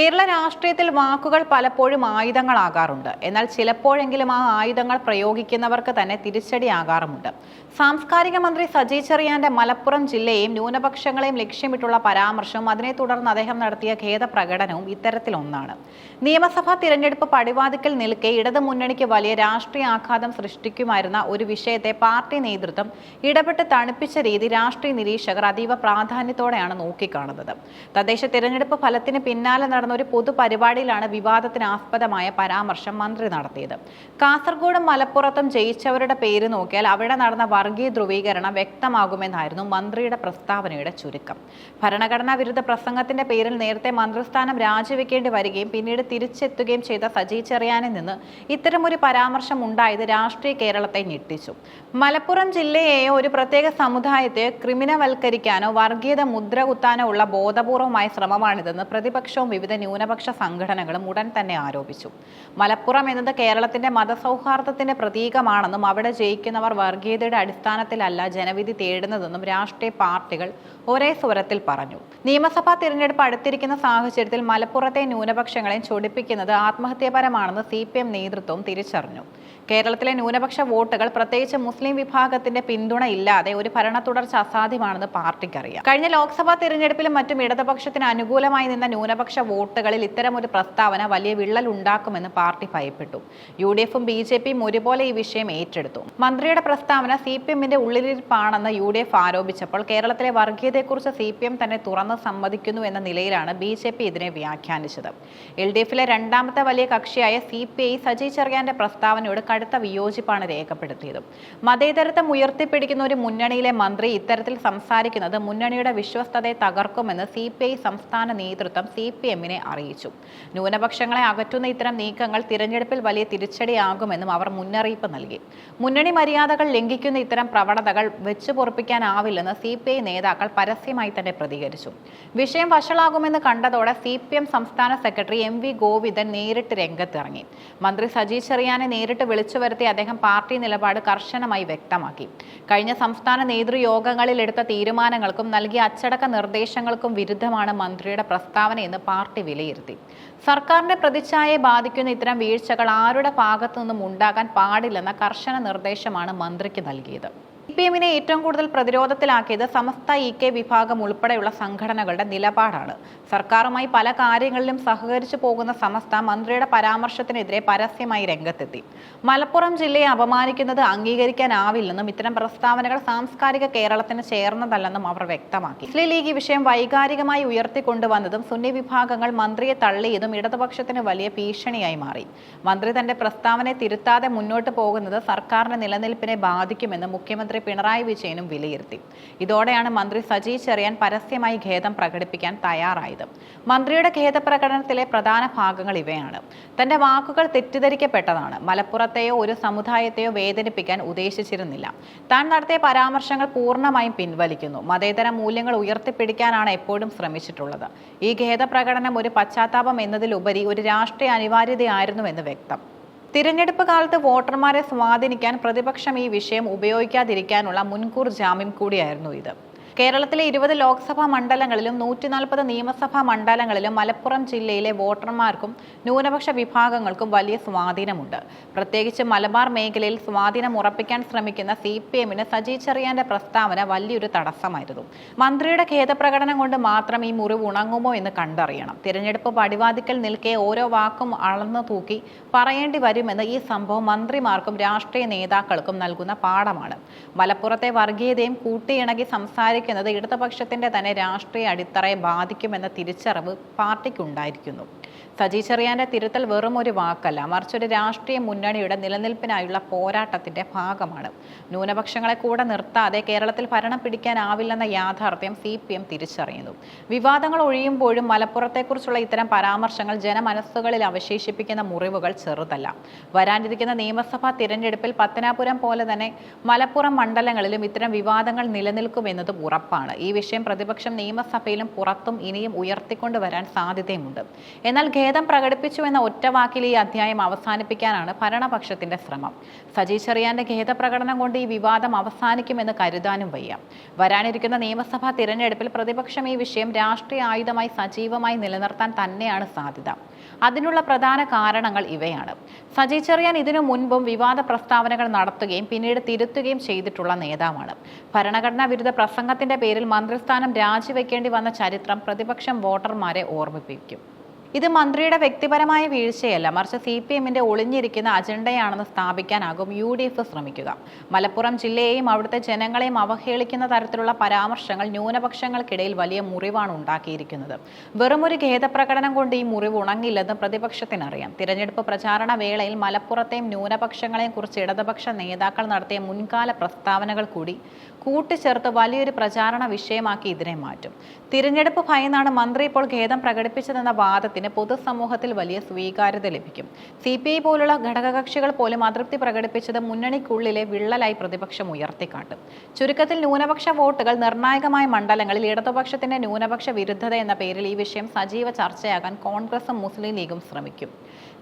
കേരള രാഷ്ട്രീയത്തിൽ വാക്കുകൾ പലപ്പോഴും ആയുധങ്ങളാകാറുണ്ട്. എന്നാൽ ചിലപ്പോഴെങ്കിലും ആ ആയുധങ്ങൾ പ്രയോഗിക്കുന്നവർക്ക് തന്നെ തിരിച്ചടിയാകാറുമുണ്ട്. സാംസ്കാരിക മന്ത്രി സജി ചെറിയാന്റെ മലപ്പുറം ജില്ലയെയും ന്യൂനപക്ഷങ്ങളെയും ലക്ഷ്യമിട്ടുള്ള പരാമർശവും അതിനെ തുടർന്ന് അദ്ദേഹം നടത്തിയ ഖേദപ്രകടനവും ഇത്തരത്തിലൊന്നാണ്. നിയമസഭാ തിരഞ്ഞെടുപ്പ് പടിവാതിക്കൽ നിൽക്കെ ഇടത് മുന്നണിക്ക് വലിയ രാഷ്ട്രീയ ആഘാതം സൃഷ്ടിക്കുമായിരുന്ന ഒരു വിഷയത്തെ പാർട്ടി നേതൃത്വം ഇടപെട്ട് തണുപ്പിച്ച രീതി രാഷ്ട്രീയ നിരീക്ഷകർ അതീവ പ്രാധാന്യത്തോടെയാണ് നോക്കിക്കാണുന്നത്. തദ്ദേശ തിരഞ്ഞെടുപ്പ് ഫലത്തിന് പിന്നാലെ നടന്ന ഒരു പൊതുപരിപാടിയിലാണ് വിവാദത്തിന് ആസ്പദമായ പരാമർശം മന്ത്രി നടത്തിയത്. കാസർഗോഡും മലപ്പുറത്തും ജയിച്ചവരുടെ പേര് നോക്കിയാൽ അവിടെ നടന്ന വർഗീയ ധ്രുവീകരണം വ്യക്തമാകുമെന്നായിരുന്നു മന്ത്രിയുടെ പ്രസ്താവനയുടെ ചുരുക്കം. ഭരണഘടനാ വിരുദ്ധ പ്രസംഗത്തിന്റെ പേരിൽ നേരത്തെ മന്ത്രിസ്ഥാനം രാജിവെക്കേണ്ടി വരികയും പിന്നീട് തിരിച്ചെത്തുകയും ചെയ്ത സജി ചെറിയാനിൽ നിന്ന് ഇത്തരമൊരു പരാമർശം ഉണ്ടായത് രാഷ്ട്രീയ കേരളത്തെ ഞെട്ടിച്ചു. മലപ്പുറം ജില്ലയെയോ ഒരു പ്രത്യേക സമുദായത്തെ ക്രിമിനവൽക്കരിക്കാനോ വർഗീയത മുദ്ര കുത്താനോ ഉള്ള ബോധപൂർവമായ ശ്രമമാണിതെന്ന് പ്രതിപക്ഷവും വിവിധ ന്യൂനപക്ഷ സംഘടനകളും ഉടൻ തന്നെ ആരോപിച്ചു. മലപ്പുറം എന്നത് കേരളത്തിന്റെ മതസൗഹാർദ്ദത്തിന്റെ പ്രതീകമാണെന്നും അവിടെ ജയിക്കുന്നവർ വർഗീയതയുടെ അടിസ്ഥാനത്തിലല്ല ജനവിധി തേടുന്നതെന്നും രാഷ്ട്രീയ പാർട്ടികൾ ഒരേ സ്വരത്തിൽ പറഞ്ഞു. നിയമസഭാ തിരഞ്ഞെടുപ്പ് അടുത്തിരിക്കുന്ന സാഹചര്യത്തിൽ മലപ്പുറത്തെ ന്യൂനപക്ഷങ്ങളെ ചൊടിപ്പിക്കുന്നത് ആത്മഹത്യാപരമാണെന്ന് സി നേതൃത്വം തിരിച്ചറിഞ്ഞു. കേരളത്തിലെ ന്യൂനപക്ഷ വോട്ടുകൾ പ്രത്യേകിച്ച് മുസ്ലിം വിഭാഗത്തിന്റെ പിന്തുണ ഇല്ലാതെ ഒരു ഭരണ തുടർച്ച അസാധ്യമാണെന്ന് പാർട്ടിക്കറിയാം. കഴിഞ്ഞ ലോക്സഭാ തെരഞ്ഞെടുപ്പിലും മറ്റും ഇടതുപക്ഷത്തിന് അനുകൂലമായി നിന്ന ന്യൂനപക്ഷ വോട്ടുകളിൽ ഇത്തരം ഒരു പ്രസ്താവന വലിയ വിള്ളൽ ഉണ്ടാക്കുമെന്ന് പാർട്ടി ഭയപ്പെട്ടു. യു ഡി എഫും ബി ജെ പിയും ഒരുപോലെ ഈ വിഷയം ഏറ്റെടുത്തു. മന്ത്രിയുടെ പ്രസ്താവന സി പി എമ്മിന്റെ ഉള്ളിലിരിപ്പാണെന്ന് യു ഡി എഫ് ആരോപിച്ചപ്പോൾ കേരളത്തിലെ വർഗീയതയെക്കുറിച്ച് സി പി എം തന്നെ തുറന്ന് സമ്മതിക്കുന്നു എന്ന നിലയിലാണ് ബി ജെ പി ഇതിനെ വ്യാഖ്യാനിച്ചത്. എൽ ഡി എഫിലെ രണ്ടാമത്തെ വലിയ കക്ഷിയായ സി പി ഐ സജി ചെറിയാന്റെ പ്രസ്താവനയോട് കടുത്ത വിയോജിപ്പാണ് രേഖപ്പെടുത്തിയത്. മതേതരത്വം ഉയർത്തിപ്പിടിക്കുന്ന ഒരു മുന്നണിയിലെ മന്ത്രി ഇത്തരത്തിൽ സംസാരിക്കുന്നത് മുന്നണിയുടെ വിശ്വസ്തതയെ തകർക്കുമെന്ന് സി പി ഐ സംസ്ഥാന നേതൃത്വം സി പി എമ്മിനെ അറിയിച്ചു. ന്യൂനപക്ഷങ്ങളെ അകറ്റുന്ന ഇത്തരം നീക്കങ്ങൾ തിരഞ്ഞെടുപ്പിൽ വലിയ തിരിച്ചടിയാകുമെന്നും അവർ മുന്നറിയിപ്പ് നൽകി. മുന്നണി മര്യാദകൾ ലംഘിക്കുന്ന ഇത്തരം പ്രവണതകൾ വെച്ചു പൊറപ്പിക്കാനാവില്ലെന്ന് സി പി ഐ നേതാക്കൾ പരസ്യമായി തന്നെ പ്രതികരിച്ചു. വിഷയം വഷളാകുമെന്ന് കണ്ടതോടെ സി പി എം സംസ്ഥാന സെക്രട്ടറി എം വി ഗോവിന്ദൻ നേരിട്ട് രംഗത്തിറങ്ങി. മന്ത്രി സജി ചെറിയാനെ നേരിട്ട് വിളിച്ചു വരുത്തി അദ്ദേഹം പാർട്ടി നിലപാട് കർശനമായി വ്യക്തമാക്കി. കഴിഞ്ഞ സംസ്ഥാന നേതൃയോഗങ്ങളിൽ എടുത്ത തീരുമാനങ്ങൾക്കും നൽകിയ അച്ചടക്ക നിർദ്ദേശങ്ങൾക്കും വിരുദ്ധമാണ് മന്ത്രിയുടെ പ്രസ്താവനയെന്ന് പാർട്ടി വിലയിരുത്തി. സർക്കാരിന്റെ പ്രതിച്ഛായയെ ബാധിക്കുന്ന ഇത്തരം വീഴ്ചകൾ ആരുടെ ഭാഗത്തു നിന്നും ഉണ്ടാകാൻ പാടില്ലെന്ന കർശന നിർദ്ദേശമാണ് മന്ത്രിക്ക് നൽകിയത്. പി എമ്മിനെ ഏറ്റവും കൂടുതൽ പ്രതിരോധത്തിലാക്കിയത് സമസ്ത ഇ കെ വിഭാഗം ഉൾപ്പെടെയുള്ള സംഘടനകളുടെ നിലപാടാണ്. സർക്കാരുമായി പല കാര്യങ്ങളിലും സഹകരിച്ചു പോകുന്ന സമസ്ത മന്ത്രിയുടെ പരാമർശത്തിനെതിരെ പരസ്യമായി രംഗത്തെത്തി. മലപ്പുറം ജില്ലയെ അപമാനിക്കുന്നത് അംഗീകരിക്കാനാവില്ലെന്നും ഇത്തരം പ്രസ്താവനകൾ സാംസ്കാരിക കേരളത്തിന് ചേർന്നതല്ലെന്നും അവർ വ്യക്തമാക്കി. മുസ്ലിം ലീഗ് വിഷയം വൈകാരികമായി ഉയർത്തിക്കൊണ്ടുവന്നതും സുന്നി വിഭാഗങ്ങൾ മന്ത്രിയെ തള്ളിയതും ഇടതുപക്ഷത്തിന് വലിയ ഭീഷണിയായി മാറി. മന്ത്രി തന്റെ പ്രസ്താവനയെ തിരുത്താതെ മുന്നോട്ട് പോകുന്നത് സർക്കാരിന്റെ നിലനിൽപ്പിനെ ബാധിക്കുമെന്ന് മുഖ്യമന്ത്രി പിണറായി വിജയനും വിലയിരുത്തി. ഇതോടെയാണ് മന്ത്രി സജി ചെറിയാൻ പരസ്യമായി ഖേദം പ്രകടിപ്പിക്കാൻ തയ്യാറായത്. മന്ത്രിയുടെ ഖേദപ്രകടനത്തിലെ പ്രധാന ഭാഗങ്ങൾ ഇവയാണ്. തന്റെ വാക്കുകൾ തെറ്റിദ്ധരിക്കപ്പെട്ടതാണ്. മലപ്പുറത്തെയോ ഒരു സമുദായത്തെയോ വേദനിപ്പിക്കാൻ ഉദ്ദേശിച്ചിരുന്നില്ല. താൻ നടത്തിയ പരാമർശങ്ങൾ പൂർണമായും പിൻവലിക്കുന്നു. മതേതര മൂല്യങ്ങൾ ഉയർത്തിപ്പിടിക്കാനാണ് എപ്പോഴും ശ്രമിച്ചിട്ടുള്ളത്. ഈ ഖേദപ്രകടനം ഒരു പശ്ചാത്താപം എന്നതിലുപരി ഒരു രാഷ്ട്രീയ അനിവാര്യതയായിരുന്നുവെന്ന് വ്യക്തം. തിരഞ്ഞെടുപ്പ് കാലത്ത് വോട്ടർമാരെ സ്വാധീനിക്കാൻ പ്രതിപക്ഷം ഈ വിഷയം ഉപയോഗിക്കാതിരിക്കാനുള്ള മുൻകൂർ ജാമ്യം കൂടിയായിരുന്നു ഇത്. കേരളത്തിലെ ഇരുപത് ലോക്സഭാ മണ്ഡലങ്ങളിലും നൂറ്റി നാൽപ്പത് നിയമസഭാ മണ്ഡലങ്ങളിലും മലപ്പുറം ജില്ലയിലെ വോട്ടർമാർക്കും ന്യൂനപക്ഷ വിഭാഗങ്ങൾക്കും വലിയ സ്വാധീനമുണ്ട്. പ്രത്യേകിച്ച് മലബാർ മേഖലയിൽ സ്വാധീനം ഉറപ്പിക്കാൻ ശ്രമിക്കുന്ന സി പി എമ്മിന് സജി ചെറിയാന്റെ പ്രസ്താവന വലിയൊരു തടസ്സമായിരുന്നു. മന്ത്രിയുടെ ഖേദപ്രകടനം കൊണ്ട് മാത്രം ഈ മുറിവ് ഉണങ്ങുമോ എന്ന് കണ്ടറിയണം. തിരഞ്ഞെടുപ്പ് പടിവാതിക്കൽ നിൽക്കെ ഓരോ വാക്കും അളന്നു തൂക്കി പറയേണ്ടി വരുമെന്ന് ഈ സംഭവം മന്ത്രിമാർക്കും രാഷ്ട്രീയ നേതാക്കൾക്കും നൽകുന്ന പാഠമാണ്. മലപ്പുറത്തെ വർഗീയതയും കൂട്ടിയിണക്കി സംസാരിക്കുന്നത് ഇടതുപക്ഷത്തിന്റെ തന്നെ രാഷ്ട്രീയ അടിത്തറയെ ബാധിക്കുമെന്ന തിരിച്ചറിവ് പാർട്ടിക്കുണ്ടായിരിക്കുന്നു. സജി ചെറിയാന്റെ തിരുത്തൽ വെറും ഒരു വാക്കല്ല മറിച്ച് ഒരു രാഷ്ട്രീയ മുന്നണിയുടെ നിലനിൽപ്പിനായുള്ള പോരാട്ടത്തിന്റെ ഭാഗമാണ്. ന്യൂനപക്ഷങ്ങളെ കൂടെ നിർത്താതെ കേരളത്തിൽ ഭരണം പിടിക്കാനാവില്ലെന്ന യാഥാർത്ഥ്യം സി പി എം തിരിച്ചറിയുന്നു. വിവാദങ്ങൾ ഒഴിയുമ്പോഴും മലപ്പുറത്തെക്കുറിച്ചുള്ള ഇത്തരം പരാമർശങ്ങൾ ജനമനസ്സുകളിൽ അവശേഷിപ്പിക്കുന്ന മുറിവുകൾ ചെറുതല്ല. വരാനിരിക്കുന്ന നിയമസഭാ തിരഞ്ഞെടുപ്പിൽ പത്തനാപുരം പോലെ തന്നെ മലപ്പുറം മണ്ഡലങ്ങളിലും ഇത്തരം വിവാദങ്ങൾ നിലനിൽക്കുമെന്നതും ഉറപ്പാണ്. ഉറപ്പാണ്. ഈ വിഷയം പ്രതിപക്ഷം നിയമസഭയിലും പുറത്തും ഇനിയും ഉയർത്തിക്കൊണ്ടുവരാൻ സാധ്യതയുമുണ്ട്. എന്നാൽ ഖേദം പ്രകടിപ്പിച്ചു എന്ന ഒറ്റവാക്കിൽ ഈ അധ്യായം അവസാനിപ്പിക്കാനാണ് ഭരണപക്ഷത്തിന്റെ ശ്രമം. സജി ചെറിയാന്റെ ഖേദപ്രകടനം കൊണ്ട് ഈ വിവാദം അവസാനിക്കുമെന്ന് കരുതാനും വയ്യ. വരാനിരിക്കുന്ന നിയമസഭാ തിരഞ്ഞെടുപ്പിൽ പ്രതിപക്ഷം ഈ വിഷയം രാഷ്ട്രീയ ആയുധമായി സജീവമായി നിലനിർത്താൻ തന്നെയാണ് സാധ്യത. അതിനുള്ള പ്രധാന കാരണങ്ങൾ ഇവയാണ്. സജി ചെറിയാൻ ഇതിനു മുൻപും വിവാദ പ്രസ്താവനകൾ നടത്തുകയും പിന്നീട് തിരുത്തുകയും ചെയ്തിട്ടുള്ള നേതാവാണ്. ഭരണഘടനാ വിരുദ്ധ പ്രസംഗത്തിന്റെ പേരിൽ മന്ത്രിസ്ഥാനം രാജിവെക്കേണ്ടി വന്ന ചരിത്രം പ്രതിപക്ഷം വോട്ടർമാരെ ഓർമ്മിപ്പിക്കും ഇത് മന്ത്രിയുടെ വ്യക്തിപരമായ വീഴ്ചയല്ല. മറിച്ച് സി പി എമ്മിന്റെ ഒളിഞ്ഞിരിക്കുന്ന അജണ്ടയാണെന്ന് സ്ഥാപിക്കാനാകും യു ഡി എഫ് ശ്രമിക്കുക. മലപ്പുറം ജില്ലയെയും അവിടുത്തെ ജനങ്ങളെയും അവഹേളിക്കുന്ന തരത്തിലുള്ള പരാമർശങ്ങൾ ന്യൂനപക്ഷങ്ങൾക്കിടയിൽ വലിയ മുറിവാണ് ഉണ്ടാക്കിയിരിക്കുന്നത്. വെറുമൊരു ഖേദപ്രകടനം കൊണ്ട് ഈ മുറിവ് ഉണങ്ങില്ലെന്ന് പ്രതിപക്ഷത്തിനറിയാം. തിരഞ്ഞെടുപ്പ് പ്രചാരണ വേളയിൽ മലപ്പുറത്തെയും ന്യൂനപക്ഷങ്ങളെയും കുറിച്ച് ഇടതുപക്ഷ നേതാക്കൾ നടത്തിയ മുൻകാല പ്രസ്താവനകൾ കൂടി കൂട്ടിച്ചേർത്ത് വലിയൊരു പ്രചാരണ വിഷയമാക്കി ഇതിനെ മാറ്റും. തിരഞ്ഞെടുപ്പ് ഭയന്നാണ് മന്ത്രി ഇപ്പോൾ ഖേദം പ്രകടിപ്പിച്ചതെന്ന വാദത്തിന് പൊതുസമൂഹത്തിൽ വലിയ സ്വീകാര്യത ലഭിക്കും. സി പി ഐ പോലുള്ള ഘടകകക്ഷികൾ പോലും അതൃപ്തി പ്രകടിപ്പിച്ചത് മുന്നണിക്കുള്ളിലെ വിള്ളലായി പ്രതിപക്ഷം ഉയർത്തിക്കാട്ടും. ചുരുക്കത്തിൽ ന്യൂനപക്ഷ വോട്ടുകൾ നിർണായകമായ മണ്ഡലങ്ങളിൽ ഇടതുപക്ഷത്തിന്റെ ന്യൂനപക്ഷ വിരുദ്ധത എന്ന പേരിൽ ഈ വിഷയം സജീവ ചർച്ചയാകാൻ കോൺഗ്രസും മുസ്ലിം ലീഗും ശ്രമിക്കും.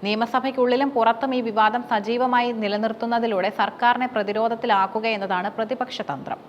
നിയമസഭയ്ക്കുള്ളിലും പുറത്തും ഈ വിവാദം സജീവമായി നിലനിർത്തുന്നതിലൂടെ സർക്കാരിനെ പ്രതിരോധത്തിലാക്കുക എന്നതാണ് പ്രതിപക്ഷ തന്ത്രം.